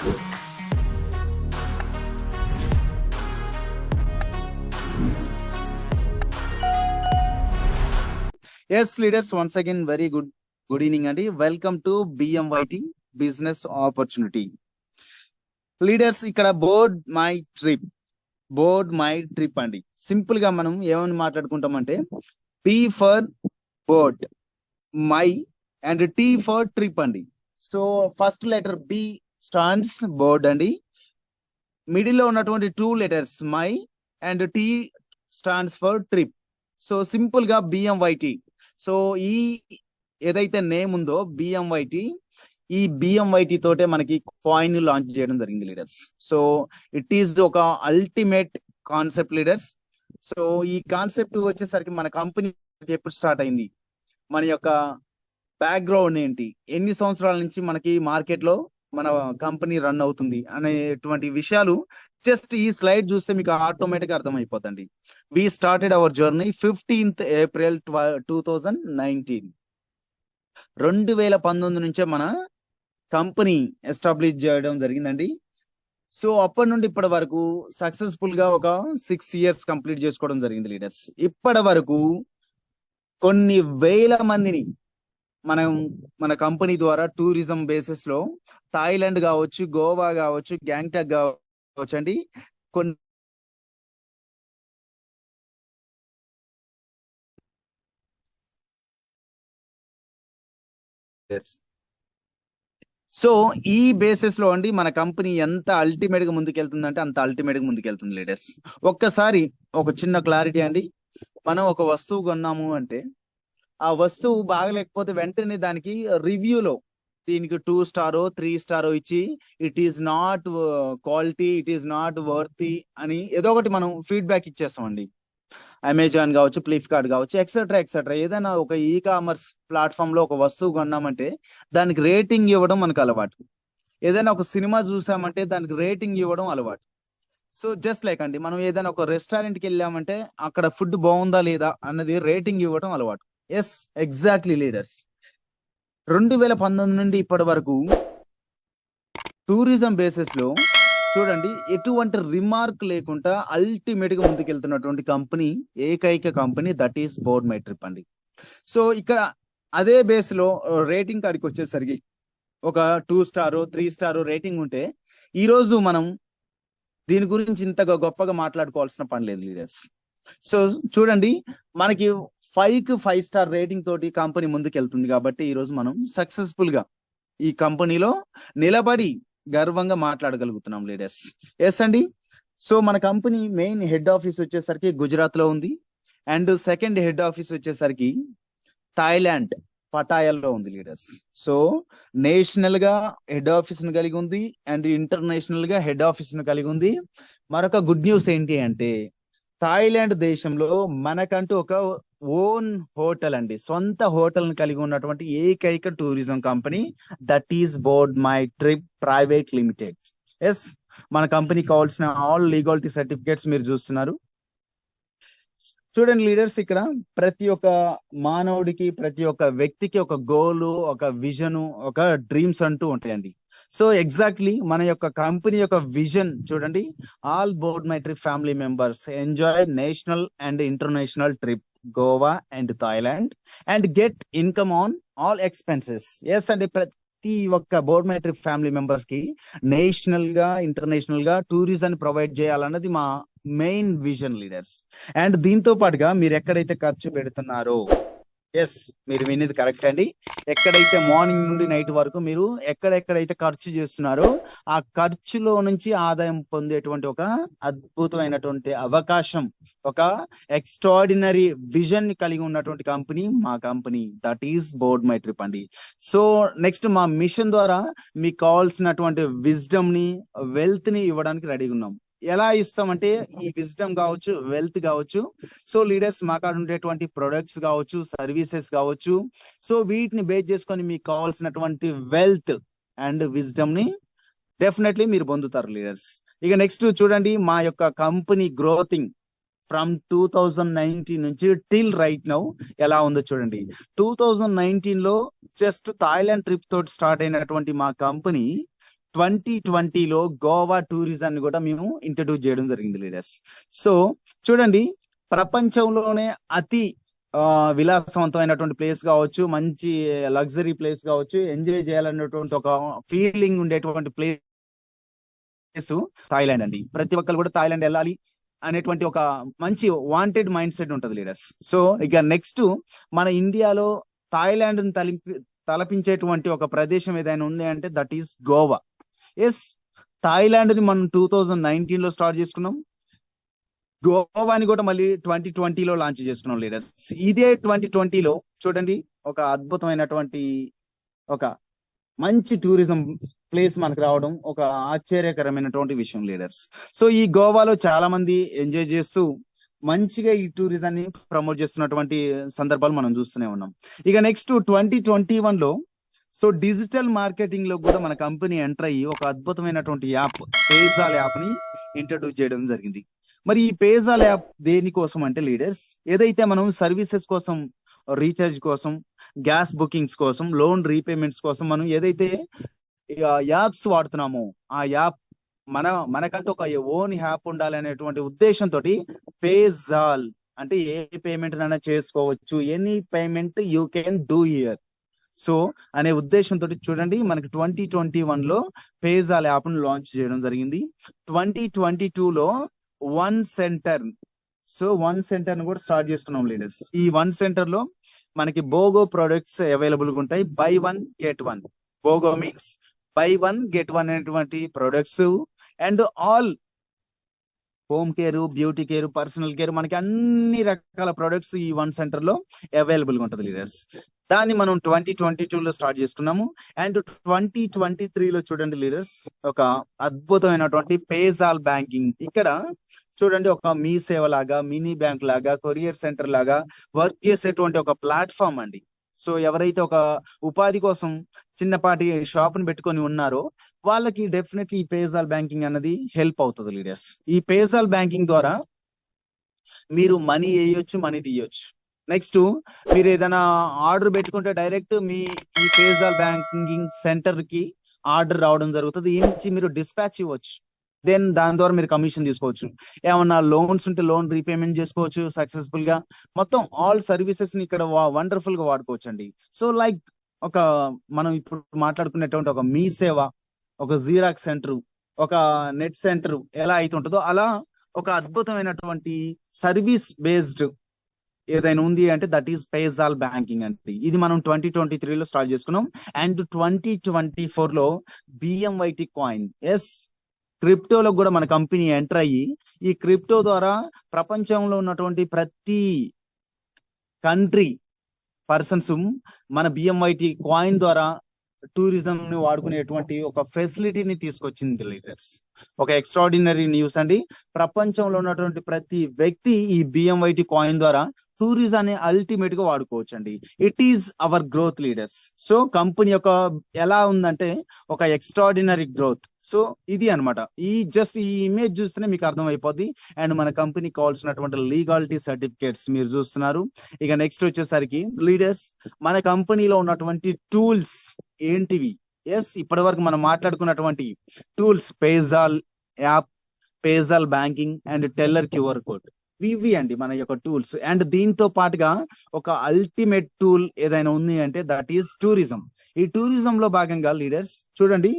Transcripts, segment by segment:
Yes leaders once again very good good evening అండి welcome to BMYT business opportunity leaders ఇక్కడ Board My Trip Board My Trip అండి సింపుల్గా మనం ఏమని మాట్లాడుకుంటామంటే P for Board My and T for Trip అండి so first letter B stands Board అండి. మిడిల్లో ఉన్నటువంటి two letters My and T stands for Trip. So సింపుల్గా బిఎంవైటి సో ఈ ఏదైతే నేమ్ ఉందో బిఎంవైటి ఈ బిఎంవైటి తోటే మనకి కాయిన్ లాంచ్ చేయడం జరిగింది లీడర్స్. సో ఇట్ ఈస్ ఒక అల్టిమేట్ కాన్సెప్ట్ లీడర్స్. సో ఈ కాన్సెప్ట్ వచ్చేసరికి మన కంపెనీ ఎప్పుడు స్టార్ట్ అయింది? మన యొక్క బ్యాక్గ్రౌండ్ ఏంటి? ఎన్ని సంవత్సరాల నుంచి మనకి మార్కెట్లో మన కంపెనీ రన్ అవుతుంది అనేటువంటి విషయాలు జస్ట్ ఈ స్లైడ్ చూస్తే మీకు ఆటోమేటిక్ అర్థమైపోతుంది we started our journey fifteenth April two thousand nineteen రెండు వేల పంతొమ్మిది నుంచే మన కంపెనీ ఎస్టాబ్లిష్ చేయడం జరిగిందండి. సో అప్పటి నుండి ఇప్పటి వరకు సక్సెస్ఫుల్గా ఒక సిక్స్ ఇయర్స్ కంప్లీట్ చేసుకోవడం జరిగింది లీడర్స్. ఇప్పటి వరకు కొన్ని వేల మందిని మనం మన కంపెనీ ద్వారా టూరిజం బేసిస్లో థాయిలాండ్ కావచ్చు గోవా కావచ్చు గ్యాంగ్టాక్ కావచ్చు అండి. కొన్ని సో ఈ బేసిస్లో అండి మన కంపెనీ ఎంత అల్టిమేట్గా ముందుకెళ్తుందంటే అంత అల్టిమేట్గా ముందుకెళ్తుంది లీడర్స్ ఒక్కసారి ఒక చిన్న క్లారిటీ అండి. మనం ఒక వస్తువు కొన్నాము అంటే ఆ వస్తువు బాగలేకపోతే వెంటనే దానికి రివ్యూలో దీనికి టూ స్టారో త్రీ స్టారో ఇచ్చి it is not quality it is not worthy అని ఏదో ఒకటి మనం ఫీడ్బ్యాక్ ఇచ్చేస్తామండి. అమెజాన్ కావచ్చు ఫ్లిప్కార్ట్ కావచ్చు ఎక్సెట్రా ఎక్సెట్రా ఏదైనా ఒక ఈ కామర్స్ ప్లాట్ఫామ్లో ఒక వస్తువు కొన్నామంటే దానికి రేటింగ్ ఇవ్వడం మనకు అలవాటు. ఏదైనా ఒక సినిమా చూసామంటే దానికి రేటింగ్ ఇవ్వడం అలవాటు. సో జస్ట్ లైక్ అండి మనం ఏదైనా ఒక రెస్టారెంట్కి వెళ్ళామంటే అక్కడ ఫుడ్ బాగుందా లేదా అన్నది రేటింగ్ ఇవ్వడం అలవాటు. ఎస్ ఎగ్జాక్ట్లీ లీడర్స్ రెండు వేల పంతొమ్మిది నుండి ఇప్పటి వరకు టూరిజం బేసిస్లో చూడండి ఎటువంటి రిమార్క్ లేకుండా అల్టిమేట్గా ముందుకెళ్తున్నటువంటి కంపెనీ ఏకైక company that is Board My Trip అండి. సో ఇక్కడ అదే బేస్లో uh, రేటింగ్ కాడికి వచ్చేసరికి ఒక two star three star rating ఉంటే ఈరోజు మనం దీని గురించి ఇంతగా గొప్పగా మాట్లాడుకోవాల్సిన పని లేదు లీడర్స్ సో చూడండి మనకి ఫైవ్కి ఫైవ్ స్టార్ రేటింగ్ తోటి కంపెనీ ముందుకెళ్తుంది కాబట్టి ఈ రోజు మనం సక్సెస్ఫుల్గా ఈ కంపెనీలో నిలబడి గర్వంగా మాట్లాడగలుగుతున్నాం లీడర్స్. ఎస్ అండి. సో మన కంపెనీ మెయిన్ హెడ్ ఆఫీస్ వచ్చేసరికి గుజరాత్లో ఉంది. అండ్ సెకండ్ హెడ్ ఆఫీస్ వచ్చేసరికి థాయిలాండ్ పటాయాల్లో ఉంది లీడర్స్. సో నేషనల్గా హెడ్ ఆఫీస్ను కలిగి ఉంది అండ్ ఇంటర్నేషనల్గా హెడ్ ఆఫీస్ను కలిగి ఉంది. మరొక గుడ్ న్యూస్ ఏంటి అంటే థాయిలాండ్ దేశంలో మనకంటూ ఒక ఓన్ హోటల్ అండి. సొంత హోటల్ కలిగి ఉన్నటువంటి ఏకైక tourism company that is Board My Trip private limited. Yes మన కంపెనీ కావాల్సిన ఆల్ లీగాలిటీ సర్టిఫికేట్స్ మీరు చూస్తున్నారు. చూడండి లీడర్స్ ఇక్కడ ప్రతి ఒక్క మానవుడికి ప్రతి ఒక్క వ్యక్తికి ఒక గోలు ఒక విజన్ ఒక డ్రీమ్స్ అంటూ ఉంటాయండి. సో ఎగ్జాక్ట్లీ మన యొక్క కంపెనీ యొక్క విజన్ చూడండి. All Board My Trip family members enjoy national and international trip. Goa and Thailand. And get income on all expenses. Yes అండి ప్రతి ఒక్క బోర్డ్ మెట్రిక్ ఫ్యామిలీ మెంబర్స్కి నేషనల్గా ఇంటర్నేషనల్గా టూరిజం ప్రొవైడ్ చేయాలన్నది మా మెయిన్ విజన్ లీడర్స్. అండ్ దీంతో పాటుగా మీరు ఎక్కడైతే ఖర్చు పెడుతున్నారో ఎస్ మీరు విన్నది కరెక్ట్ అండి. ఎక్కడైతే మార్నింగ్ నుండి నైట్ వరకు మీరు ఎక్కడెక్కడైతే ఖర్చు చేస్తున్నారో ఆ ఖర్చులో నుంచి ఆదాయం పొందేటువంటి ఒక అద్భుతమైనటువంటి అవకాశం ఒక ఎక్స్ట్రాడినరీ విజన్ కలిగి ఉన్నటువంటి కంపెనీ మా company that is Board My Trip అండి సో నెక్స్ట్ మా మిషన్ ద్వారా మీకు కావాల్సినటువంటి విజ్డమ్ని వెల్త్ని ఇవ్వడానికి రెడీగా ఉన్నాం. ఎలా ఇస్తామంటే ఈ విజ్డమ్ కావచ్చు వెల్త్ కావచ్చు. సో లీడర్స్ మా కాడ ఉండేటువంటి ప్రొడక్ట్స్ కావచ్చు సర్వీసెస్ కావచ్చు. సో వీటిని బేస్ చేసుకొని మీకు కావాల్సినటువంటి వెల్త్ అండ్ విజ్డమ్ని డెఫినెట్లీ మీరు పొందుతారు లీడర్స్ ఇక నెక్స్ట్ చూడండి మా యొక్క company growthing from two thousand nineteen నుంచి టిల్ రైట్ నౌ ఎలా ఉందో చూడండి. టూ థౌజండ్ నైన్టీన్లో జస్ట్ థాయిలాండ్ ట్రిప్ తోటి స్టార్ట్ అయినటువంటి మా కంపెనీ ట్వంటీ ట్వంటీలో గోవా టూరిజం ని కూడా మేము ఇంట్రడ్యూస్ చేయడం జరిగింది లీడర్స్. సో చూడండి ప్రపంచంలోనే అతి ఆ, విలాసవంతమైనటువంటి ప్లేస్ కావచ్చు మంచి లగ్జరీ ప్లేస్ కావచ్చు ఎంజాయ్ చేయాలన్నటువంటి ఒక ఫీలింగ్ ఉండేటువంటి ప్లేస్ థాయిలాండ్ అండి. ప్రతి ఒక్కరు కూడా థాయిలాండ్ వెళ్ళాలి అనేటువంటి ఒక మంచి వాంటెడ్ మైండ్ సెట్ ఉంటుంది లీడర్స్. సో ఇక నెక్స్ట్ మన ఇండియాలో థాయిలాండ్ తలిపి తలపించేటువంటి ఒక ప్రదేశం ఏదైనా ఉంది అంటే దట్ ఈస్ గోవా. ఎస్ థాయిలాండ్ని మనం టూ థౌజండ్ నైన్టీన్లో స్టార్ట్ చేసుకున్నాం. గోవాని కూడా మళ్ళీ ట్వంటీ ట్వంటీలో లాంచ్ చేసుకున్నాం లీడర్స్ ఇదే ట్వంటీ ట్వంటీలో చూడండి ఒక అద్భుతమైనటువంటి ఒక మంచి టూరిజం ప్లేస్ మనకు రావడం ఒక ఆశ్చర్యకరమైనటువంటి విషయం లీడర్స్ సో ఈ గోవాలో చాలా మంది ఎంజాయ్ చేస్తూ మంచిగా ఈ టూరిజాన్ని ప్రమోట్ చేస్తున్నటువంటి సందర్భాలు మనం చూస్తూనే ఉన్నాం. ఇక నెక్స్ట్ ట్వంటీ ట్వంటీ వన్లో సో డిజిటల్ మార్కెటింగ్లో కూడా మన కంపెనీ ఎంటర్ అయ్యి ఒక అద్భుతమైనటువంటి యాప్ పేజాల్ యాప్ని ఇంట్రడ్యూస్ చేయడం జరిగింది. మరి ఈ పేజాల్ యాప్ దేనికోసం అంటే లీడర్స్ ఏదైతే మనం సర్వీసెస్ కోసం రీఛార్జ్ కోసం గ్యాస్ బుకింగ్స్ కోసం లోన్ రీపేమెంట్స్ కోసం మనం ఏదైతే యాప్స్ వాడుతున్నామో ఆ యాప్ మన మనకంటూ ఒక ఓన్ యాప్ ఉండాలి అనేటువంటి ఉద్దేశంతో పేజాల్ అంటే ఏ పేమెంట్ అయినా చేసుకోవచ్చు. Any payment you can do here so అనే ఉద్దేశంతో చూడండి మనకి ట్వంటీ ట్వంటీ వన్లో పేజాల్ యాప్ను లాంచ్ చేయడం జరిగింది. ట్వంటీ ట్వంటీ టూ లో వన్ సెంటర్ సో వన్ సెంటర్ను కూడా స్టార్ట్ చేస్తున్నాం లీడర్స్ ఈ వన్ సెంటర్లో మనకి బోగో ప్రొడక్ట్స్ అవైలబుల్గా ఉంటాయి. Buy one get one. BOGO means buy one get one అనేటువంటి products and all home care beauty care personal care మనకి అన్ని రకాల ప్రొడక్ట్స్ ఈ వన్ సెంటర్లో అవైలబుల్గా ఉంటుంది లీడర్స్ దాన్ని మనం ట్వంటీ ట్వంటీ టూ లో స్టార్ట్ చేసుకున్నాము. అండ్ ట్వంటీ ట్వంటీ త్రీ లో చూడండి లీడర్స్ ఒక అద్భుతమైనటువంటి పేజాల్ బ్యాంకింగ్. ఇక్కడ చూడండి ఒక మీ సేవ లాగా మినీ బ్యాంక్ లాగా కొరియర్ సెంటర్ లాగా వర్క్ చేసేటువంటి ఒక ప్లాట్ఫామ్ అండి. సో ఎవరైతే ఒక ఉపాధి కోసం చిన్నపాటి షాప్ని పెట్టుకొని ఉన్నారో వాళ్ళకి డెఫినెట్లీ ఈ పేజాల్ బ్యాంకింగ్ అన్నది హెల్ప్ అవుతుంది లీడర్స్. ఈ పేజాల్ బ్యాంకింగ్ ద్వారా మీరు మనీ వేయొచ్చు మనీ తీయొచ్చు. నెక్స్ట్ మీరు ఏదైనా ఆర్డర్ పెట్టుకుంటే డైరెక్ట్ మీ ఈ పేజాల్ బ్యాంకింగ్ సెంటర్కి ఆర్డర్ రావడం జరుగుతుంది. ఈ నుంచి మీరు డిస్పాచ్ ఇవ్వచ్చు. దెన్ దాని ద్వారా మీరు కమిషన్ తీసుకోవచ్చు. ఏమన్నా లోన్స్ ఉంటే లోన్ రీపేమెంట్ చేసుకోవచ్చు సక్సెస్ఫుల్గా మొత్తం ఆల్ సర్వీసెస్ని ఇక్కడ వండర్ఫుల్గా వాడుకోవచ్చు అండి సో లైక్ ఒక మనం ఇప్పుడు మాట్లాడుకునేటువంటి ఒక మీ సేవ ఒక జీరాక్స్ సెంటర్ ఒక నెట్ సెంటర్ ఎలా అయితే ఉంటుందో అలా ఒక అద్భుతమైనటువంటి సర్వీస్ బేస్డ్ ఏదైనా ఉంది అంటే దట్ ఈస్ పేజాల్ బ్యాంకింగ్ అంటే ఇది మనం ట్వంటీ ట్వంటీ త్రీలో స్టార్ట్ చేసుకున్నాం. అండ్ ట్వంటీ ట్వంటీ ఫోర్లో బిఎంవైటి కాయిన్ ఎస్ క్రిప్టోలో కూడా మన కంపెనీ ఎంటర్ అయ్యి ఈ క్రిప్టో ద్వారా ప్రపంచంలో ఉన్నటువంటి ప్రతి కంట్రీ పర్సన్స్ మన బిఎంవైటి కాయిన్ ద్వారా టూరిజం ని వాడుకునేటువంటి ఒక ఫెసిలిటీని తీసుకొచ్చింది లీడర్స్. ఒక ఎక్స్ట్రాడినరీ న్యూస్ అండి. ప్రపంచంలో ఉన్నటువంటి ప్రతి వ్యక్తి ఈ బిఎంవైటి కాయిన్ ద్వారా టూరిజాన్ని అల్టిమేట్గా వాడుకోవచ్చు అండి it is our growth leaders so company యొక్క ఎలా ఉందంటే ఒక ఎక్స్ట్రాడినరీ గ్రోత్. సో ఇది అన్నమాట. ఈ జస్ట్ ఈ ఇమేజ్ చూస్తేనే మీకు అర్థం అయిపోద్ది అండ్ మన కంపెనీకి కావాల్సినటువంటి లీగాలిటీ సర్టిఫికేట్స్ మీరు చూస్తున్నారు. ఇక నెక్స్ట్ వచ్చేసరికి లీడర్స్ మన కంపెనీలో ఉన్నటువంటి టూల్స్ ఏంటివి? ఎస్ ఇప్పటి వరకు మనం మాట్లాడుకున్నటువంటి టూల్స్ పేజాల్ app పేజాల్ banking and teller QR code ఇవి అండి మన యొక్క టూల్స్ అండ్ దీంతో పాటుగా ఒక అల్టిమేట్ టూల్ ఏదైనా ఉంది అంటే దట్ ఈస్ టూరిజం ఈ టూరిజం లో భాగంగా లీడర్స్ చూడండి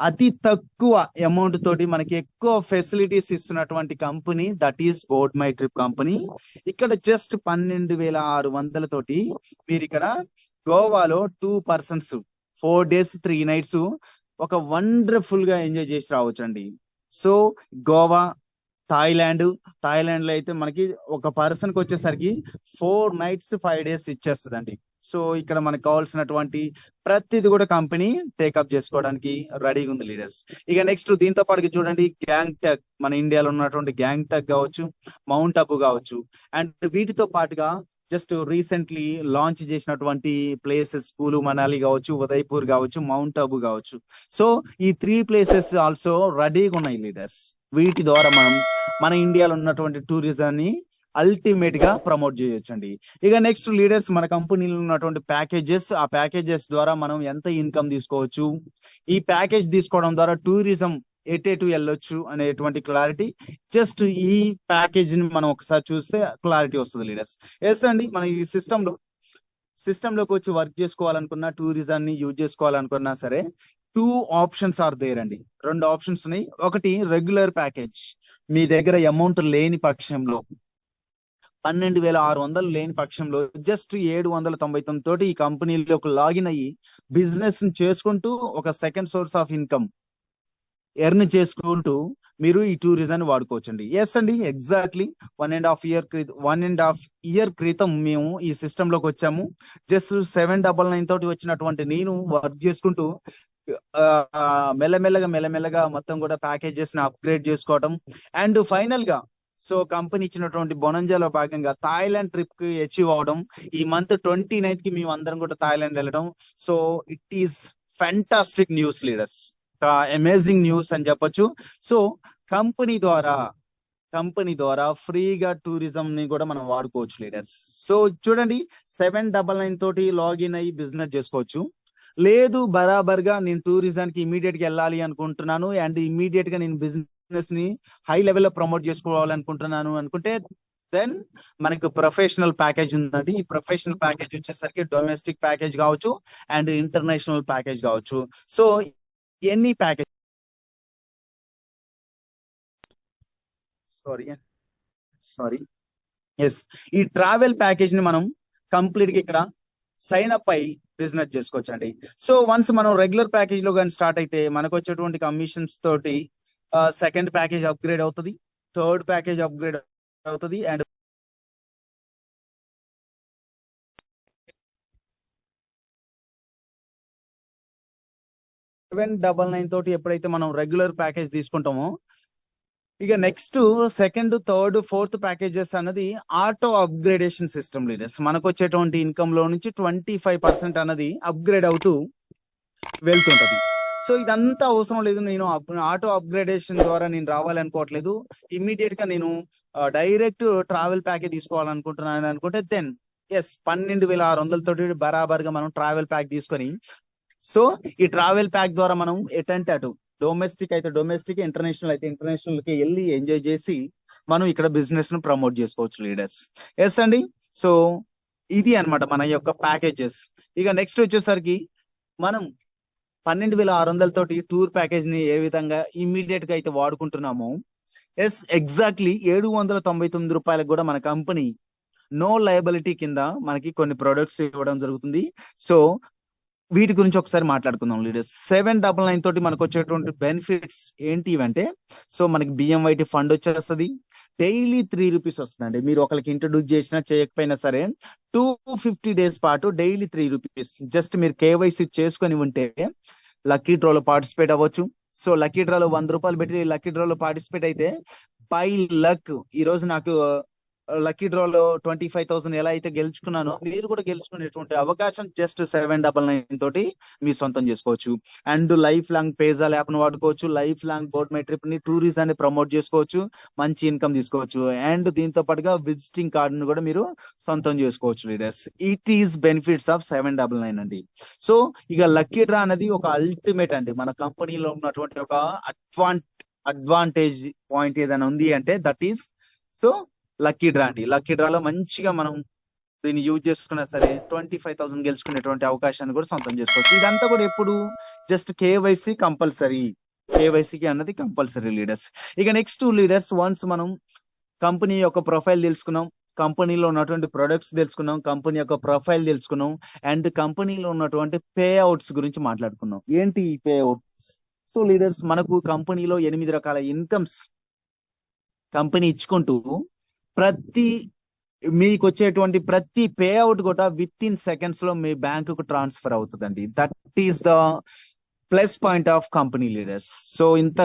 అతి తక్కువ అమౌంట్ తోటి మనకి ఎక్కువ ఫెసిలిటీస్ ఇస్తున్నటువంటి company that is Board My Trip company ఇక్కడ జస్ట్ పన్నెండు వేల ఆరు వందల తోటి మీరు ఇక్కడ గోవాలో two persons four days three nights ఒక వండర్ఫుల్గా ఎంజాయ్ చేసి రావచ్చు అండి సో గోవా థాయిలాండ్ థాయిలాండ్లో అయితే మనకి ఒక పర్సన్కి వచ్చేసరికి ఫోర్ నైట్స్ ఫైవ్ డేస్ ఇచ్చేస్తుందండి. సో ఇక్కడ మనకు కావాల్సినటువంటి ప్రతిది కూడా కంపెనీ టేకప్ చేసుకోవడానికి రెడీగా ఉంది లీడర్స్. ఇక నెక్స్ట్ దీంతో పాటు చూడండి గ్యాంగ్ టక్ మన ఇండియాలో ఉన్నటువంటి గ్యాంగ్ టక్ కావచ్చు మౌంట్ అబు కావచ్చు. అండ్ వీటితో పాటుగా జస్ట్ రీసెంట్లీ లాంచ్ చేసినటువంటి ప్లేసెస్ పూలు మనాలి కావచ్చు ఉదయపూర్ కావచ్చు మౌంట్ అబు కావచ్చు. సో ఈ త్రీ ప్లేసెస్ ఆల్సో రెడీగా ఉన్నాయి లీడర్స్ వీటి ద్వారా మనం మన ఇండియాలో ఉన్నటువంటి టూరిజాన్ని అల్టిమేట్గా ప్రమోట్ చేయొచ్చండి. ఇక నెక్స్ట్ లీడర్స్ మన కంపెనీలో ఉన్నటువంటి ప్యాకేజెస్ ఆ ప్యాకేజెస్ ద్వారా మనం ఎంత ఇన్కమ్ తీసుకోవచ్చు? ఈ ప్యాకేజ్ తీసుకోవడం ద్వారా టూరిజం ఎటేటు వెళ్ళొచ్చు అనేటువంటి క్లారిటీ జస్ట్ ఈ ప్యాకేజ్ని మనం ఒకసారి చూస్తే క్లారిటీ వస్తుంది లీడర్స్ ఎస్ అండి మన ఈ సిస్టమ్లో సిస్టమ్లోకి వచ్చి వర్క్ చేసుకోవాలనుకున్నా టూరిజాన్ని యూజ్ చేసుకోవాలనుకున్నా సరే టూ ఆప్షన్స్ ఆర్ దేర్ అండి. రెండు ఆప్షన్స్ ఉన్నాయి. ఒకటి రెగ్యులర్ ప్యాకేజ్ మీ దగ్గర అమౌంట్ లేని పక్షంలో పన్నెండు వేల ఆరు వందలు లేని పక్షంలో జస్ట్ ఏడు వందల తొంభై తొమ్మిది తోటి ఈ కంపెనీలోకి లాగిన్ అయ్యి బిజినెస్ చేసుకుంటూ ఒక second source of income earn చేసుకుంటూ మీరు ఈ టూరిజం వాడుకోవచ్చండి. ఎస్ అండి exactly one and half year క్రితం వన్ అండ్ హాఫ్ ఇయర్ క్రితం మేము ఈ సిస్టమ్లోకి వచ్చాము. జస్ట్ సెవెన్ డబల్ నైన్ తోటి వచ్చినటువంటి నేను వర్క్ చేసుకుంటూ మెల్లమెల్లగా మెల్లమెల్లగా మొత్తం కూడా ప్యాకేజెస్ని అప్గ్రేడ్ చేసుకోవడం అండ్ ఫైనల్గా సో కంపెనీ ఇచ్చినటువంటి బొనంజాలో భాగంగా థాయిలాండ్ ట్రిప్కి అచీవ్ అవడం. ఈ మంత్ ట్వంటీ నైన్త్కి మేము అందరం కూడా థాయిలాండ్ వెళ్ళడం. So it is fantastic news leaders amazing news అని చెప్పొచ్చు. సో కంపెనీ ద్వారా కంపెనీ ద్వారా ఫ్రీగా టూరిజం ని కూడా మనం వాడుకోవచ్చు లీడర్స్. సో చూడండి సెవెన్ డబల్ నైన్ తోటి లాగిన్ అయ్యి బిజినెస్ చేసుకోవచ్చు. లేదు బరాబర్గా నేను టూరిజం కి ఇమీడియట్గా వెళ్ళాలి అనుకుంటున్నాను అండ్ ఇమీడియట్గా నేను బిజినెస్ని హై లెవెల్లో ప్రమోట్ చేసుకోవాలనుకుంటున్నాను అనుకుంటే దెన్ మనకు ప్రొఫెషనల్ ప్యాకేజ్ ఉందండి. ఈ ప్రొఫెషనల్ ప్యాకేజ్ వచ్చేసరికి డొమెస్టిక్ ప్యాకేజ్ కావచ్చు అండ్ ఇంటర్నేషనల్ ప్యాకేజ్ కావచ్చు. సో ఎన్ని ప్యాకేజ్ సారీ సారీ ఎస్ ఈ ట్రావెల్ ప్యాకేజ్ని మనం కంప్లీట్గా ఇక్కడ సైన్ అప్ అయి బిజినెస్ చేసుకోవచ్చు అండి సో వన్స్ మనం రెగ్యులర్ ప్యాకేజ్లో కానీ స్టార్ట్ అయితే మనకు వచ్చేటువంటి కమిషన్స్ తోటి సెకండ్ ప్యాకేజ్ అప్గ్రేడ్ అవుతుంది థర్డ్ ప్యాకేజ్ అప్గ్రేడ్ అవుతుంది అండ్ సెవెన్ డబల్ నైన్ తోటి ఎప్పుడైతే మనం రెగ్యులర్ ప్యాకేజ్ తీసుకుంటామో ఇక next second third fourth packages అన్నది ఆటో అప్గ్రేడేషన్ సిస్టమ్ లీడర్స్. మనకు వచ్చేటువంటి ఇన్కమ్లో నుంచి ట్వంటీ ఫైవ్ పర్సెంట్ అన్నది అప్గ్రేడ్ అవుతూ వెళ్తుంటది. సో ఇదంతా అవసరం లేదు. నేను ఆటో అప్గ్రేడేషన్ ద్వారా నేను రావాలనుకోవట్లేదు ఇమ్మీడియట్గా నేను డైరెక్ట్ ట్రావెల్ ప్యాకేజ్ తీసుకోవాలనుకుంటున్నాను అనుకుంటే దెన్ ఎస్ పన్నెండు వేల ఆరు వందలతోటి బరాబర్గా మనం ట్రావెల్ ప్యాక్ తీసుకొని సో ఈ ట్రావెల్ ప్యాక్ ద్వారా మనం ఎటంటే అటు డొమెస్టిక్ అయితే డొమెస్టిక్ ఇంటర్నేషనల్ అయితే ఇంటర్నేషనల్కి వెళ్ళి ఎంజాయ్ చేసి మనం ఇక్కడ బిజినెస్ను ప్రమోట్ చేసుకోవచ్చు లీడర్స్ ఎస్ అండి? సో ఇది అన్నమాట మన యొక్క ప్యాకేజెస్ ఇక నెక్స్ట్ వచ్చేసరికి మనం పన్నెండు వేల ఆరు వందల తోటి టూర్ ప్యాకేజ్ని ఏ విధంగా ఇమ్మీడియట్గా అయితే వాడుకుంటున్నామో ఎస్ ఎగ్జాక్ట్లీ ఏడు వందల తొంభై తొమ్మిది రూపాయలకు కూడా మన కంపెనీ నో లయబిలిటీ కింద మనకి కొన్ని ప్రొడక్ట్స్ ఇవ్వడం జరుగుతుంది. సో వీటి గురించి ఒకసారి మాట్లాడుకుందాం లీడర్స్ సెవెన్ డబల్ నైన్ తోటి మనకు వచ్చేటువంటి బెనిఫిట్స్ ఏంటి అంటే సో మనకి బిఎంవైటి ఫండ్ వచ్చేస్తుంది. డైలీ త్రీ రూపీస్ వస్తుందండి. మీరు ఒకరికి ఇంట్రడ్యూస్ చేసినా చేయకపోయినా సరే టూ ఫిఫ్టీ డేస్ పాటు డైలీ త్రీ రూపీస్. జస్ట్ మీరు కేవైసీ చేసుకొని ఉంటే లక్కీ డ్రాలో పార్టిసిపేట్ అవ్వచ్చు. సో లక్కీ డ్రాలో వంద రూపాయలు పెట్టి లక్కీ డ్రాలో పార్టిసిపేట్ అయితే బై లక్. ఈ రోజు నాకు లక్కీ డ్రాలో ట్వంటీ ఫైవ్ థౌసండ్ ఎలా అయితే గెలుచుకున్నానో మీరు కూడా గెలుచుకునేటువంటి అవకాశం జస్ట్ సెవెన్ డబల్ నైన్ తోటి మీ సొంతం చేసుకోవచ్చు. అండ్ లైఫ్ లాంగ్ పేజాల్ యాప్ను వాడుకోవచ్చు. లైఫ్ లాంగ్ బోర్డ్ మై ట్రిప్ని టూరిజాన్ని ప్రమోట్ చేసుకోవచ్చు. మంచి ఇన్కమ్ తీసుకోవచ్చు. అండ్ దీంతో పాటుగా విజిటింగ్ కార్డును కూడా మీరు సొంతం చేసుకోవచ్చు leaders. It is benefits of seven double nine అండి. సో ఇక లక్కీ డ్రా అనేది ఒక అల్టిమేట్ అండి. మన కంపెనీలో ఉన్నటువంటి ఒక అడ్వాంట్ అడ్వాంటేజ్ పాయింట్ ఏదైనా ఉంది అంటే that is so lucky draw అండి. లక్కీ డ్రాలో మంచిగా మనం దీన్ని యూజ్ చేసుకున్నా సరే ట్వంటీ ఫైవ్ థౌసండ్ గెలుచుకునేటువంటి అవకాశాన్ని కూడా సొంతం చేసుకోవచ్చు. ఇదంతా కూడా ఎప్పుడు జస్ట్ కేవైసీ కంపల్సరీ. కేవైసీకి అన్నది కంపల్సరీ లీడర్స్. ఇక నెక్స్ట్ లీడర్స్ వన్స్ మనం కంపెనీ యొక్క ప్రొఫైల్ తెలుసుకున్నాం కంపెనీలో ఉన్నటువంటి ప్రొడక్ట్స్ తెలుసుకున్నాం కంపెనీ యొక్క ప్రొఫైల్ తెలుసుకున్నాం అండ్ కంపెనీలో ఉన్నటువంటి పే అవుట్స్ గురించి మాట్లాడుకున్నాం. ఏంటి ఈ పే అవుట్స్ సో లీడర్స్ మనకు కంపెనీలో ఎనిమిది రకాల ఇన్కమ్స్ కంపెనీ ఇచ్చుకుంటూ ప్రతి మీకు వచ్చేటువంటి ప్రతి పే అవుట్ కూడా విత్ ఇన్ సెకండ్స్లో మీ బ్యాంకు కు ట్రాన్స్ఫర్ అవుతుందండి. That is the plus point of company leaders so ఇంత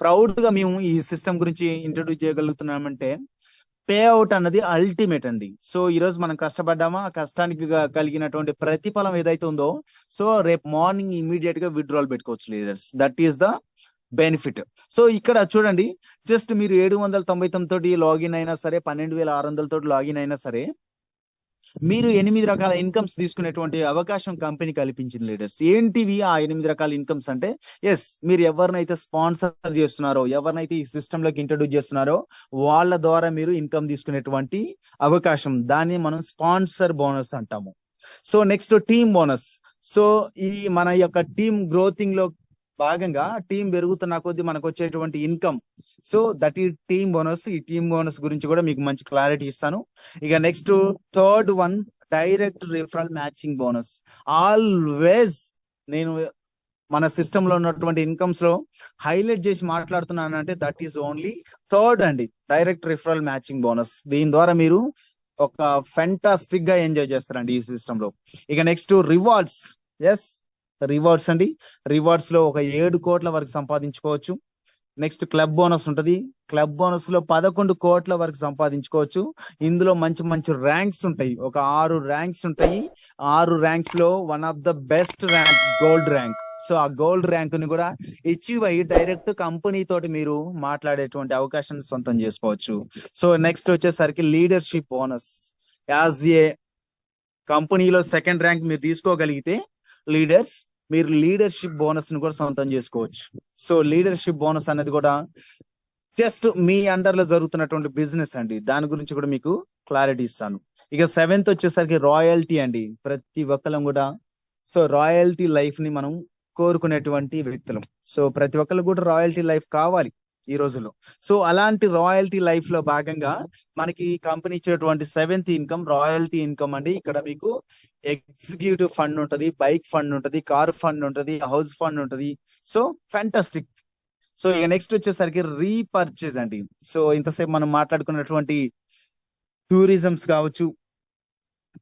ప్రౌడ్గా మేము ఈ సిస్టమ్ గురించి ఇంట్రడ్యూస్ చేయగలుగుతున్నామంటే పే అవుట్ అన్నది అల్టిమేట్ అండి. సో ఈ రోజు మనం కష్టపడ్డామా? ఆ కష్టానికి కలిగినటువంటి ప్రతిఫలం ఏదైతే ఉందో సో రేపు మార్నింగ్ ఇమీడియట్గా విత్డ్రాల్ పెట్టుకోవచ్చు leaders that is the benefit. So ఇక్కడ చూడండి జస్ట్ మీరు ఏడు వందల తొంభై తొమ్మిది తోటి లాగిన్ అయినా సరే పన్నెండు వేల ఆరు వందల తోటి లాగిన్ అయినా సరే మీరు ఎనిమిది రకాల ఇన్కమ్స్ తీసుకునేటువంటి అవకాశం కంపెనీ కల్పించింది లీడర్స్. ఏంటివి ఆ ఎనిమిది రకాల ఇన్కమ్స్ అంటే ఎస్ మీరు ఎవరినైతే స్పాన్సర్ చేస్తున్నారో ఎవరినైతే ఈ సిస్టమ్లోకి ఇంట్రడ్యూస్ చేస్తున్నారో వాళ్ళ ద్వారా మీరు ఇన్కమ్ తీసుకునేటువంటి అవకాశం. దాన్ని మనం స్పాన్సర్ బోనస్ అంటాము. So next team bonus. So ఈ మన యొక్క టీమ్ గ్రోతింగ్లో భాగంగా టీం పెరుగుతున్న కొద్దీ మనకు వచ్చేటువంటి ఇన్కమ్. సో దట్ ఈ టీమ్ బోనస్ ఈ టీమ్ బోనస్ గురించి కూడా మీకు మంచి క్లారిటీ ఇస్తాను. ఇక next third one direct referral matching bonus. Always నేను మన సిస్టమ్లో ఉన్నటువంటి ఇన్కమ్స్లో హైలైట్ చేసి మాట్లాడుతున్నాను అంటే దట్ ఈస్ ఓన్లీ థర్డ్ అండి డైరెక్ట్ రిఫరల్ మ్యాచింగ్ బోనస్. దీని ద్వారా మీరు ఒక ఫెంటాస్టిక్గా ఎంజాయ్ చేస్తారండి ఈ సిస్టమ్లో ఇక నెక్స్ట్ రివార్డ్స్. ఎస్? రివార్డ్స్ అండి. రివార్డ్స్లో ఒక ఏడు కోట్ల వరకు సంపాదించుకోవచ్చు. నెక్స్ట్ క్లబ్ బోనస్ ఉంటది. క్లబ్ బోనస్లో పదకొండు కోట్ల వరకు సంపాదించుకోవచ్చు. ఇందులో మంచి మంచి ర్యాంక్స్ ఉంటాయి. ఒక ఆరు ర్యాంక్స్ ఉంటాయి. ఆరు ర్యాంక్స్లో one of the best rank gold rank. So ఆ గోల్డ్ ర్యాంక్ని కూడా అచీవ్ అయ్యి డైరెక్ట్ కంపెనీ తోటి మీరు మాట్లాడేటువంటి అవకాశం సొంతం చేసుకోవచ్చు. సో నెక్స్ట్ వచ్చేసరికి లీడర్షిప్ బోనస్. యాజ్ ఏ కంపెనీలో సెకండ్ ర్యాంక్ మీరు తీసుకోగలిగితే లీడర్స్ మీరు లీడర్షిప్ బోనస్ని కూడా సొంతం చేసుకోవచ్చు. సో లీడర్షిప్ బోనస్ అనేది కూడా జస్ట్ మీ అండర్లో జరుగుతున్నటువంటి బిజినెస్ అండి. దాని గురించి కూడా మీకు క్లారిటీ ఇస్తాను. ఇక సెవెంత్ వచ్చేసరికి రాయల్టీ అండి. ప్రతి ఒక్కరం కూడా సో రాయల్టీ లైఫ్ని మనం కోరుకునేటువంటి వ్యక్తులం. సో ప్రతి ఒక్కరు కూడా రాయల్టీ లైఫ్ కావాలి. ఈ రోజుల్లో. సో అలాంటి రాయల్టీ లైఫ్లో భాగంగా మనకి కంపెనీ ఇచ్చేటువంటి సెవెంత్ ఇన్కమ్ రాయల్టీ ఇన్కమ్ అండి. ఇక్కడ మీకు ఎగ్జిక్యూటివ్ ఫండ్ ఉంటది బైక్ ఫండ్ ఉంటది కార్ ఫండ్ ఉంటది హౌస్ ఫండ్ ఉంటది. So fantastic. సో ఇక నెక్స్ట్ వచ్చేసరికి రీపర్చేజ్ అండి. సో ఇంతసేపు మనం మాట్లాడుకున్నటువంటి టూరిజమ్స్ కావచ్చు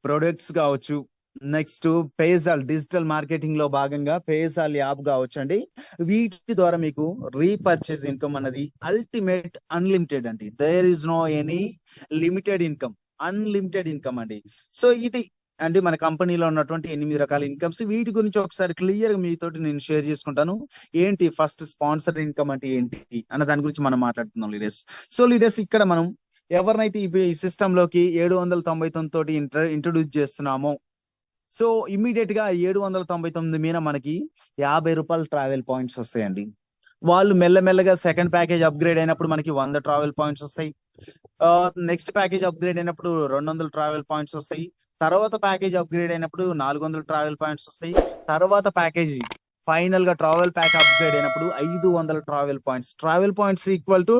ప్రొడక్ట్స్ కావచ్చు నెక్స్ట్ పేజాల్ డిజిటల్ మార్కెటింగ్లో భాగంగా పేజాల్ యాప్ కావచ్చు అండి వీటి ద్వారా మీకు రీపర్చేజ్ ఇన్కమ్ అన్నది అల్టిమేట్ అన్లిమిటెడ్ అండి. There is no any limited income unlimited income అండి. సో ఇది అంటే మన కంపెనీలో ఉన్నటువంటి ఎనిమిది రకాల ఇన్కమ్స్. వీటి గురించి ఒకసారి క్లియర్గా మీతో నేను షేర్ చేసుకుంటాను. ఏంటి ఫస్ట్ స్పాన్సర్ ఇన్కమ్ అంటే ఏంటి అన్న దాని గురించి మనం మాట్లాడుతున్నాం లీడర్స్. సో లీడర్స్ ఇక్కడ మనం ఎవరినైతే ఈ సిస్టమ్లోకి ఏడు వందల తొంభై తొమ్మిది తోటి ఇంట్రడ్యూస్ చేస్తున్నామో సో ఇమ్మీడియట్గా ఏడు వందల తొంభై తొమ్మిది మీద మనకి యాభై రూపాయలు ట్రావెల్ పాయింట్స్ వస్తాయండి. వాళ్ళు మెల్లమెల్లగా సెకండ్ ప్యాకేజ్ అప్గ్రేడ్ అయినప్పుడు మనకి వంద ట్రావెల్ పాయింట్స్ వస్తాయి. నెక్స్ట్ ప్యాకేజ్ అప్గ్రేడ్ అయినప్పుడు రెండు వందల ట్రావెల్ పాయింట్స్ వస్తాయి. తర్వాత ప్యాకేజ్ అప్గ్రేడ్ అయినప్పుడు నాలుగు వందల ట్రావెల్ పాయింట్స్ వస్తాయి. తర్వాత ప్యాకేజ్ ఫైనల్గా ట్రావెల్ ప్యాక్ అప్గ్రేడ్ అయినప్పుడు ఐదు వందల travel points. Travel points equal to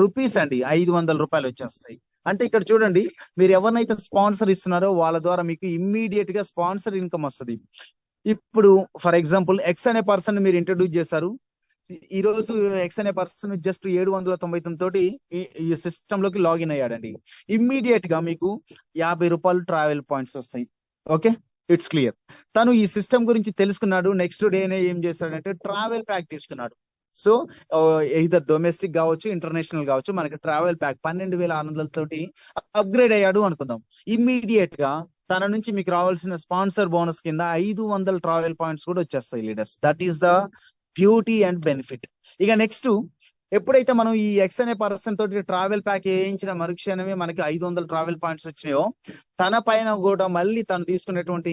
rupees అండి. ఐదు వందల రూపాయలు వచ్చేస్తాయి అంటే ఇక్కడ చూడండి మీరు ఎవరినైతే స్పాన్సర్ ఇస్తున్నారో వాళ్ళ ద్వారా మీకు ఇమ్మీడియట్గా స్పాన్సర్ ఇన్కమ్ వస్తుంది. ఇప్పుడు ఫర్ ఎగ్జాంపుల్ ఎక్స్ అనే పర్సన్ మీరు ఇంట్రడ్యూస్ చేశారు. ఈ రోజు ఎక్స్ అనే పర్సన్ జస్ట్ ఏడు వందల తొంభై తొమ్మిది తోటి ఈ- సిస్టమ్లోకి లాగిన్ అయ్యాడండి. ఇమ్మీడియట్గా మీకు యాభై రూపాయలు ట్రావెల్ పాయింట్స్ వస్తాయి. ఓకే? ఇట్స్ క్లియర్ తను ఈ సిస్టమ్ గురించి తెలుసుకున్నాడు. నెక్స్ట్ డేనే ఏం చేస్తాడంటే ట్రావెల్ ప్యాక్ తీసుకున్నాడు. సో ఇదర్ డొమెస్టిక్ కావచ్చు ఇంటర్నేషనల్ కావచ్చు మనకి ట్రావెల్ ప్యాక్ పన్నెండు వేల ఆరు వందల అప్గ్రేడ్ అయ్యాడు అనుకుందాం. ఇమ్మీడియట్గా తన నుంచి మీకు రావాల్సిన స్పాన్సర్ బోనస్ కింద ఐదు వందల ట్రావెల్ పాయింట్స్ కూడా వచ్చేస్తాయి leaders that is the beauty and benefit ఇక నెక్స్ట్ ఎప్పుడైతే మనం ఈ ఎక్స్ అనే పర్సన్ తోటి ట్రావెల్ ప్యాక్ వేయించిన మరుక్షణమే మనకి ఐదు వందల ట్రావెల్ పాయింట్స్ వచ్చినాయో తన పైన కూడా మళ్ళీ తను తీసుకునేటువంటి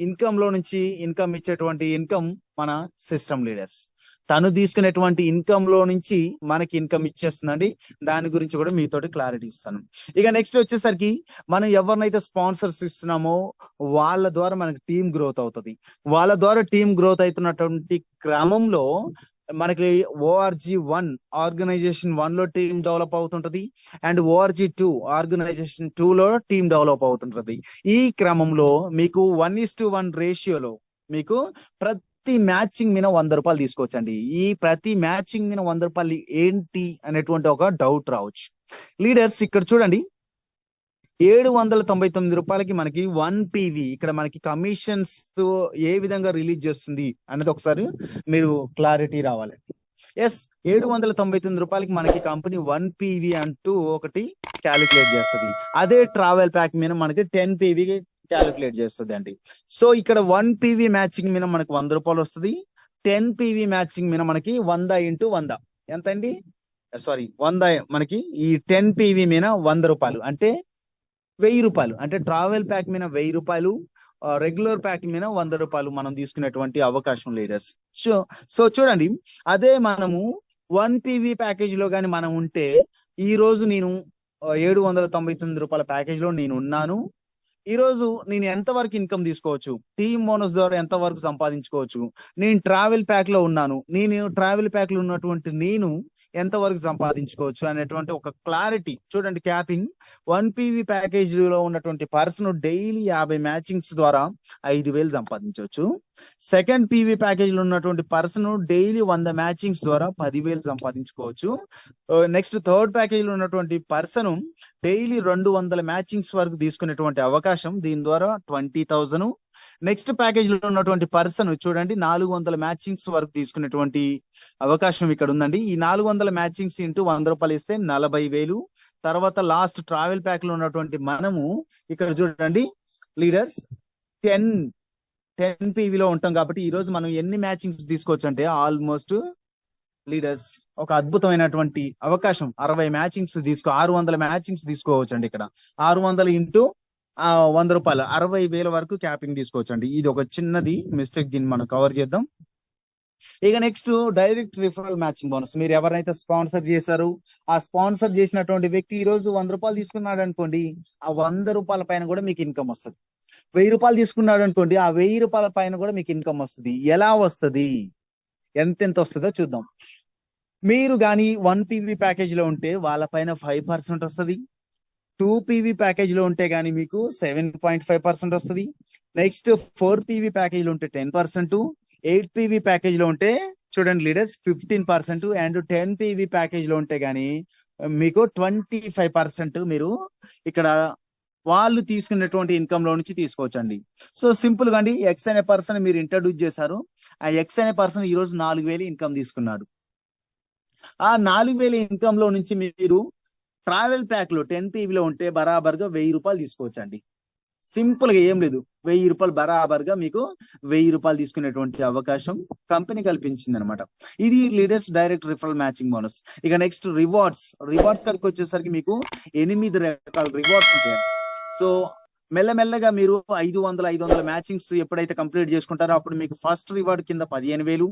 ఇన్కమ్లో నుంచి ఇన్కమ్ ఇచ్చేటువంటి ఇన్కమ్ మన సిస్టమ్ లీడర్స్. తను తీసుకునేటువంటి ఇన్కమ్లో నుంచి మనకి ఇన్కమ్ ఇచ్చేస్తుందండి. దాని గురించి కూడా మీతోటి క్లారిటీ ఇస్తాను. ఇక నెక్స్ట్ వచ్చేసరికి మనం ఎవరినైతే స్పాన్సర్స్ ఇస్తున్నామో వాళ్ళ ద్వారా మనకి టీం గ్రోత్ అవుతుంది. వాళ్ళ ద్వారా టీం గ్రోత్ అవుతున్నటువంటి క్రమంలో మనకి ఓఆర్జీ వన్ ఆర్గనైజేషన్ వన్లో team develop అవుతుంటది. And ORG two organisation two లో టీమ్ డెవలప్ అవుతుంటది. ఈ క్రమంలో మీకు వన్ ఇస్ టు వన్ రేషియోలో మీకు ప్రతి మ్యాచింగ్ మీద వంద రూపాయలు తీసుకోవచ్చండి. ఈ ప్రతి మ్యాచింగ్ మీద వంద రూపాయలు ఏంటి అనేటువంటి ఒక డౌట్ రావచ్చు. లీడర్స్ ఇక్కడ చూడండి. ఏడు వందల తొంభై తొమ్మిది రూపాయలకి మనకి వన్ పీవీ. ఇక్కడ మనకి కమిషన్స్తో ఏ విధంగా రిలీజ్ చేస్తుంది అనేది ఒకసారి మీరు క్లారిటీ రావాలండి ఎస్ ఏడు వందల తొంభై తొమ్మిది రూపాయలకి మనకి కంపెనీ వన్ పీవీ అంటూ ఒకటి క్యాలిక్యులేట్ చేస్తుంది. అదే ట్రావెల్ ప్యాక్ మీద మనకి టెన్ పీవీ క్యాలిక్యులేట్ చేస్తుంది అండి. సో ఇక్కడ వన్ పీవీ మ్యాచింగ్ మీద మనకి వంద రూపాయలు వస్తుంది. టెన్ పివి మ్యాచింగ్ మీద మనకి వంద ఇంటూ వంద. ఎంత అండి సారీ వంద మనకి ఈ టెన్ పివి మీద వంద రూపాయలు. అంటే వెయ్యి రూపాయలు. అంటే ట్రావెల్ ప్యాక్ మీద వెయ్యి రూపాయలు రెగ్యులర్ ప్యాక్ మీద వంద రూపాయలు మనం తీసుకునేటువంటి అవకాశం లీడర్స్ సో సో చూడండి అదే మనము వన్ పివి ప్యాకేజ్లో కానీ మనం ఉంటే ఈ రోజు నేను ఏడు వందల తొంభై తొమ్మిది రూపాయల ప్యాకేజ్లో నేను ఉన్నాను. ఈ రోజు నేను ఎంత వరకు ఇన్కమ్ తీసుకోవచ్చు? టీమ్ బోనస్ ద్వారా ఎంతవరకు సంపాదించుకోవచ్చు? నేను ట్రావెల్ ప్యాక్లో ఉన్నాను. నేను ట్రావెల్ ప్యాక్లో ఉన్నటువంటి నేను ఎంత వరకు సంపాదించుకోవచ్చు అనేటువంటి ఒక క్లారిటీ. చూడండి క్యాపింగ్ వన్ పీవీ ప్యాకేజ్లో ఉన్నటువంటి పర్సన్ డైలీ యాభై మ్యాచింగ్స్ ద్వారా ఐదు వేలు సంపాదించవచ్చు. సెకండ్ పివి ప్యాకేజ్లో ఉన్నటువంటి పర్సన్ డైలీ వంద మ్యాచింగ్స్ ద్వారా పదివేలు సంపాదించుకోవచ్చు. నెక్స్ట్ థర్డ్ ప్యాకేజ్లో ఉన్నటువంటి పర్సన్ డైలీ రెండు వందల మ్యాచింగ్స్ వరకు తీసుకునేటువంటి అవకాశం దీని ద్వారా ట్వంటీ థౌజండ్ నెక్స్ట్ ప్యాకేజ్లో ఉన్నటువంటి పర్సన్ చూడండి నాలుగు వందల మ్యాచింగ్స్ వరకు తీసుకునేటువంటి అవకాశం ఇక్కడ ఉందండి. ఈ నాలుగు వందల మ్యాచింగ్స్ ఇంటూ వంద రూపాయలు ఇస్తే నలభై వేలు. తర్వాత లాస్ట్ ట్రావెల్ ప్యాక్లో ఉన్నటువంటి మనము ఇక్కడ చూడండి లీడర్స్ టెన్ టెన్లో ఉంటాం కాబట్టి ఈ రోజు మనం ఎన్ని మ్యాచింగ్స్ తీసుకోవచ్చు అంటే ఆల్మోస్ట్ లీడర్స్ ఒక అద్భుతమైనటువంటి అవకాశం. అరవై మ్యాచింగ్స్ తీసుకో ఆరు వందల మ్యాచింగ్స్ తీసుకోవచ్చు అండి ఇక్కడ. ఆరు వందలు ఇంటూ ఆ వంద రూపాయలు. అరవై వేల వరకు క్యాపింగ్ తీసుకోవచ్చు అండి ఇది ఒక చిన్నది మిస్టేక్ దీన్ని మనం కవర్ చేద్దాం. ఇక next direct referral matching bonus. మీరు ఎవరైతే స్పాన్సర్ చేశారు ఆ స్పాన్సర్ చేసినటువంటి వ్యక్తి ఈ రోజు వంద రూపాయలు తీసుకున్నాడు అనుకోండి ఆ వంద రూపాయల పైన కూడా మీకు ఇన్కమ్ వస్తుంది. వెయ్యి రూపాయలు తీసుకున్నాడు అనుకోండి ఆ వెయ్యి రూపాయల పైన కూడా మీకు ఇన్కమ్ వస్తుంది. ఎలా వస్తుంది? ఎంత ఎంత వస్తుందో చూద్దాం. మీరు కానీ వన్ పీవీ ప్యాకేజ్లో ఉంటే వాళ్ళ పైన ఫైవ్ పర్సెంట్ వస్తుంది. టూ పీవీ ప్యాకేజ్లో ఉంటే గానీ మీకు సెవెన్ పాయింట్ ఫైవ్ పర్సెంట్ వస్తుంది. నెక్స్ట్ ఫోర్ పీవీ ప్యాకేజ్లో ఉంటే టెన్ పర్సెంట్ ఎయిట్ పీవీ ప్యాకేజ్లో ఉంటే చూడండి leaders fifteen percent and ten PV ప్యాకేజ్లో ఉంటే గానీ మీకు ట్వంటీ ఫైవ్ పర్సెంట్ మీరు ఇక్కడ వాళ్ళు తీసుకున్నటువంటి ఇన్కమ్లో నుంచి తీసుకోవచ్చండి. సో సింపుల్గా అండి ఎక్స్ అనే పర్సన్ మీరు ఇంట్రడ్యూస్ చేశారు. ఆ ఎక్స్ అనే పర్సన్ ఈ రోజు నాలుగు వేలు ఇన్కమ్ తీసుకున్నాడు. ఆ నాలుగు వేల ఇన్కమ్లో నుంచి మీరు ట్రావెల్ ప్యాక్లో టెన్లో ఉంటే బరాబర్గా వెయ్యి రూపాయలు తీసుకోవచ్చు అండి సింపుల్గా ఏం లేదు. వెయ్యి రూపాయలు బరాబర్గా మీకు వెయ్యి రూపాయలు తీసుకునేటువంటి అవకాశం కంపెనీ కల్పించింది అనమాట ఇది leaders direct referral matching bonus ఇక నెక్స్ట్ రివార్డ్స్ రివార్డ్స్ కడికి వచ్చేసరికి మీకు ఎనిమిది రకాల రివార్డ్స్ ఉంటాయి సో మెల్లమెల్లగా మీరు ఐదు వందల ఐదు వందల మ్యాచింగ్స్ ఎప్పుడైతే కంప్లీట్ చేసుకుంటారో అప్పుడు మీకు ఫస్ట్ రివార్డ్ కింద పదిహేను వేలు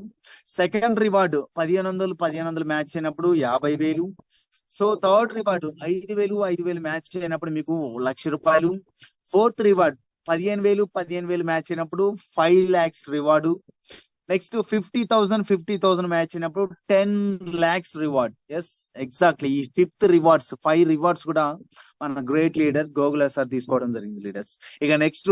సెకండ్ రివార్డ్ పదిహేను వందలు పదిహేను వందలు మ్యాచ్ అయినప్పుడు యాభై వేలు సో థర్డ్ రివార్డ్ ఐదు వేలు ఐదు వేలు మ్యాచ్ అయినప్పుడు మీకు లక్ష రూపాయలు ఫోర్త్ రివార్డ్ పదిహేను వేలు పదిహేను వేలు మ్యాచ్ అయినప్పుడు five lakhs reward next fifty thousand fifty thousand match అయినప్పుడు ten lakhs reward yes exactly ఈ ఫిఫ్త్ రివార్డ్స్ ఫైవ్ రివార్డ్స్ కూడా మన గ్రేట్ లీడర్ గోగుల సార్ తీసుకోవడం జరిగింది లీడర్స్ ఇక నెక్స్ట్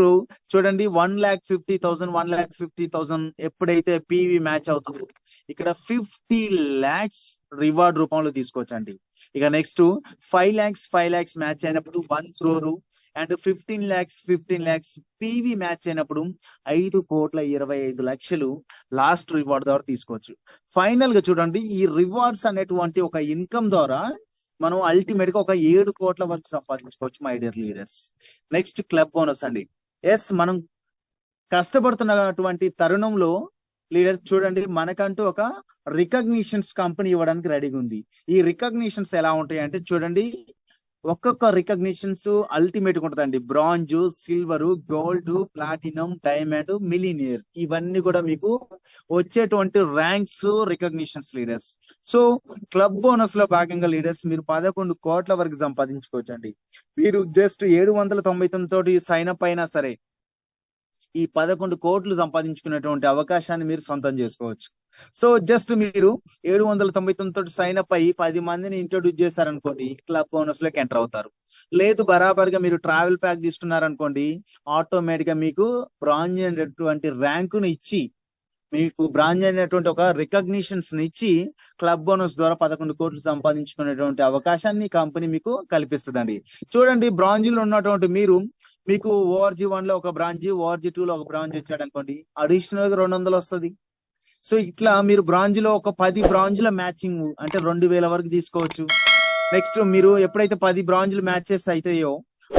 చూడండి one lakh fifty thousand one lakh fifty thousand ఎప్పుడైతే PV match అవుతుందో ఇక్కడ ఫిఫ్టీ ల్యాక్స్ రివార్డ్ రూపంలో తీసుకోవచ్చండి. ఇక next five lakhs five lakhs match అయినప్పుడు one crore and fifteen lakhs fifteen lakhs PV match అయినప్పుడు ఐదు కోట్ల ఇరవై ఐదు లక్షలు లాస్ట్ రివార్డ్ ద్వారా తీసుకోవచ్చు. ఫైనల్గా చూడండి ఈ రివార్డ్స్ అనేటువంటి ఒక ఇన్కమ్ ద్వారా మనం అల్టిమేట్గా ఒక ఏడు కోట్ల వరకు సంపాదించుకోవచ్చు my dear leaders next club bonus అండి. ఎస్ మనం కష్టపడుతున్నటువంటి తరుణంలో లీడర్స్ చూడండి మనకంటూ ఒక రికగ్నిషన్స్ కంపెనీ ఇవ్వడానికి రెడీగా ఉంది. ఈ రికగ్నిషన్స్ ఎలా ఉంటాయి అంటే చూడండి ఒక్కొక్క రికగ్నిషన్స్ అల్టిమేట్ ఉంటుందండి. Bronze silver gold platinum diamond millionaire ఇవన్నీ కూడా మీకు వచ్చేటువంటి ranks recognitions leaders so club బోనస్లో భాగంగా లీడర్స్ మీరు పదకొండు కోట్ల వరకు సంపాదించుకోవచ్చండి. మీరు జస్ట్ ఏడు వందల తొంభై తొమ్మిది తోటి సైన్ అప్ అయినా సరే ఈ పదకొండు కోట్లు సంపాదించుకునేటువంటి అవకాశాన్ని మీరు సొంతం చేసుకోవచ్చు. సో జస్ట్ మీరు ఏడు వందల తొంభై తొమ్మిది తోటి సైన్ అప్ అయ్యి పది మందిని ఇంట్రొడ్యూస్ చేశారనుకోండి క్లబ్ బోనస్లోకి ఎంటర్ అవుతారు. లేదు బరాబర్గా మీరు ట్రావెల్ ప్యాక్ తీసుకున్నారనుకోండి ఆటోమేటిక్గా మీకు బ్రాంజ్ అనేటువంటి ర్యాంకును ఇచ్చి మీకు బ్రాంజ్ అనేటువంటి ఒక రికగ్నిషన్స్ ఇచ్చి క్లబ్ బోనస్ ద్వారా పదకొండు కోట్లు సంపాదించుకునేటువంటి అవకాశాన్ని కంపెనీ మీకు కల్పిస్తుందండి. చూడండి బ్రాంజ్లో ఉన్నటువంటి మీరు మీకు ఓఆర్జీ వన్లో ఒక బ్రాంచ్ ఓఆర్జీ టూ లో ఒక బ్రాంచ్ వచ్చాడు అనుకోండి అడిషనల్గా రెండు వందలు వస్తుంది. సో ఇట్లా మీరు బ్రాంజ్లో ఒక పది బ్రాంజ్ల మ్యాచింగ్ అంటే రెండు వేల వరకు తీసుకోవచ్చు. నెక్స్ట్ మీరు ఎప్పుడైతే పది బ్రాంజ్లు మ్యాచెస్ అవుతాయో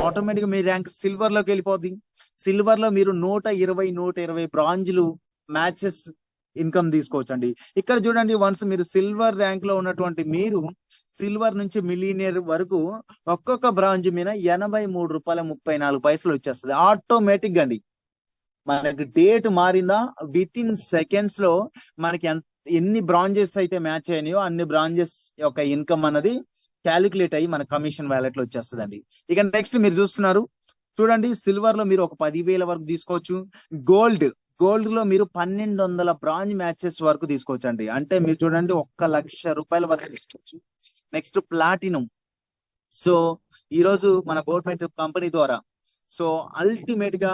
ఆటోమేటిక్ మీ ర్యాంక్ సిల్వర్లోకి వెళ్ళిపోద్ది. సిల్వర్లో మీరు నూట ఇరవై నూట ఇరవై బ్రాంజ్లు మ్యాచెస్ ఇన్కమ్ తీసుకోవచ్చు అండి ఇక్కడ చూడండి వన్స్ మీరు సిల్వర్ ర్యాంక్లో ఉన్నటువంటి మీరు సిల్వర్ నుంచి మిలీనియర్ వరకు ఒక్కొక్క బ్రాంజ్ మీద ఎనభై మూడు రూపాయల ముప్పై నాలుగు పైసలు వచ్చేస్తుంది. ఆటోమేటిక్ అండి. మనకి డేట్ మారిందా? విత్ ఇన్ సెకండ్స్లో మనకి ఎంత ఎన్ని బ్రాంజెస్ అయితే మ్యాచ్ అయినాయో అన్ని బ్రాంజెస్ యొక్క ఇన్కమ్ అన్నది క్యాలిక్యులేట్ అయ్యి మన కమిషన్ వ్యాలెట్లో వచ్చేస్తుందండి. ఇక నెక్స్ట్ మీరు చూస్తున్నారు. చూడండి సిల్వర్లో మీరు ఒక పదివేల వరకు తీసుకోవచ్చు. గోల్డ్ గోల్డ్లో మీరు పన్నెండు వందల బ్రాంజ్ మ్యాచెస్ వరకు తీసుకోవచ్చు అండి అంటే మీరు చూడండి ఒక్క లక్ష రూపాయల వరకు తీసుకోవచ్చు. Next platinum. సో ఈ రోజు మన గవర్నమెంట్ కంపెనీ ద్వారా సో అల్టిమేట్గా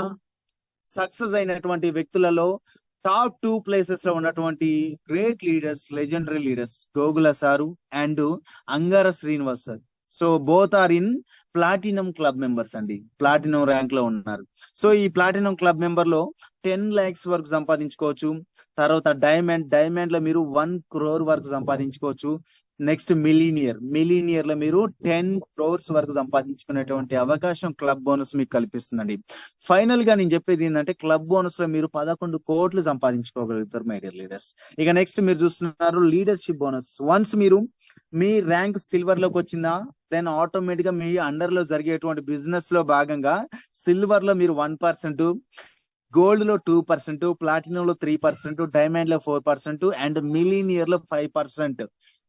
సక్సెస్ అయినటువంటి వ్యక్తులలో టాప్ టూ ప్లేసెస్లో ఉన్నటువంటి great leaders legendary leaders Gogula sir and Angara Srinivas sir. So both are in platinum club members అండి. ప్లాటినం ర్యాంక్లో ఉన్నారు. సో ఈ ప్లాటినం క్లబ్ మెంబర్లో టెన్ లాక్స్ వరకు సంపాదించుకోవచ్చు. తర్వాత డైమండ్ డైమండ్లో మీరు వన్ క్రోర్ వరకు సంపాదించుకోవచ్చు. నెక్స్ట్ మిలీనియర్ మిలీనియర్లో మీరు టెన్ క్రోర్స్ వరకు సంపాదించుకునేటువంటి అవకాశం క్లబ్ బోనస్ మీకు కల్పిస్తుందండి. ఫైనల్గా నేను చెప్పేది ఏంటంటే క్లబ్ బోనస్లో మీరు పదకొండు కోట్లు సంపాదించుకోగలుగుతారు మై డియర్ లీడర్స్ ఇక నెక్స్ట్ మీరు చూస్తున్నారు లీడర్షిప్ బోనస్ వన్స్ మీరు మీ ర్యాంక్ సిల్వర్లోకి వచ్చిందా దెన్ ఆటోమేటిక్గా మీ అండర్లో జరిగేటువంటి బిజినెస్లో భాగంగా సిల్వర్లో మీరు వన్ పర్సెంట్ గోల్డ్లో టూ పర్సెంట్ ప్లాటినం లో త్రీ పర్సెంట్ డైమండ్లో ఫోర్ పర్సెంట్ అండ్ మిలీనియర్లో ఫైవ్ పర్సెంట్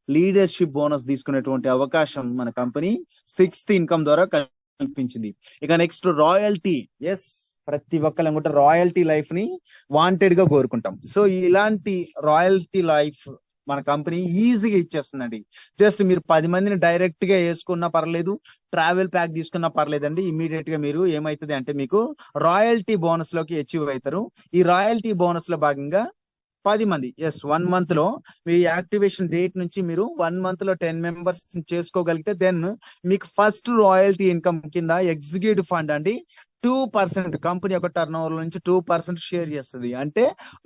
లీడర్షిప్ బోనస్ తీసుకునేటువంటి అవకాశం మన కంపెనీ సిక్స్త్ ఇన్కమ్ ద్వారా కల్పించింది. ఇక నెక్స్ట్ రాయల్టీ. ఎస్ ప్రతి ఒక్కరు కూడా రాయల్టీ లైఫ్ని వాంటెడ్గా కోరుకుంటాం. సో ఇలాంటి రాయల్టీ లైఫ్ మన కంపెనీ ఈజీగా ఇచ్చేస్తుందండి. జస్ట్ మీరు పది మందిని డైరెక్ట్గా వేసుకున్నా పర్లేదు ట్రావెల్ ప్యాక్ తీసుకున్నా పర్లేదండి ఇమీడియట్గా మీరు ఏమైతుంది అంటే మీకు రాయల్టీ బోనస్లోకి అచీవ్ అవుతారు. ఈ రాయల్టీ బోనస్లో భాగంగా పది మంది. ఎస్ వన్ మంత్లో మీ యాక్టివేషన్ డేట్ నుంచి మీరు వన్ మంత్లో టెన్ మెంబర్స్ చేసుకోగలిగితే దెన్ మీకు ఫస్ట్ రాయల్టీ ఇన్కమ్ కింద ఎగ్జిక్యూటివ్ ఫండ్ అండి టూ పర్సెంట్ కంపెనీ యొక్క టర్న్ ఓవర్ నుంచి టూ పర్సెంట్ షేర్ చేస్తుంది. అంటే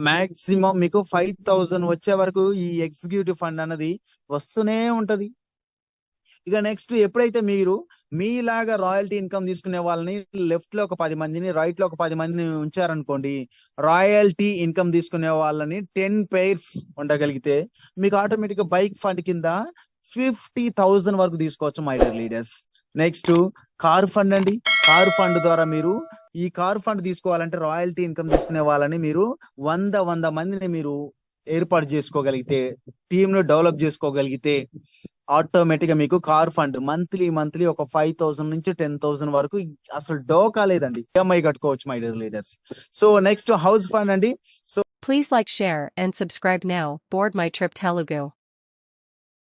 మాక్సిమం మీకు ఫైవ్ థౌసండ్ వచ్చే వరకు ఈ ఎగ్జిక్యూటివ్ ఫండ్ అన్నది వస్తూనే ఉంటది. ఇక నెక్స్ట్ ఎప్పుడైతే మీరు మీలాగా రాయల్టీ ఇన్కమ్ తీసుకునే వాళ్ళని లెఫ్ట్లో ఒక పది మందిని రైట్లో ఒక పది మందిని ఉంచారనుకోండి రాయల్టీ ఇన్కమ్ తీసుకునే వాళ్ళని టెన్ పేర్స్ ఉండగలిగితే మీకు ఆటోమేటిక్గా బైక్ ఫండ్ కింద ఫిఫ్టీ థౌజండ్ వరకు తీసుకోవచ్చు my dear leaders next car fund అండి. కార్ ఫండ్ ద్వారా మీరు ఈ కార్ ఫండ్ తీసుకోవాలంటే రాయల్టీ ఇన్కమ్ తీసుకునే వాళ్ళని మీరు వంద వంద మందిని మీరు ఏర్పాటు చేసుకోగలిగితే టీమ్ను డెవలప్ చేసుకోగలిగితే ఆటోమేటిక్గా మీకు కార్ ఫండ్ మంత్లీ మంత్లీ ఒక ఫైవ్ థౌసండ్ నుంచి టెన్ థౌసండ్ వరకు అసలు డోకా లేదండి. ఈఎంఐ కట్టుకోవచ్చు my dear leaders. So next house fund అండి. So please like share and subscribe now board my trip Telugu.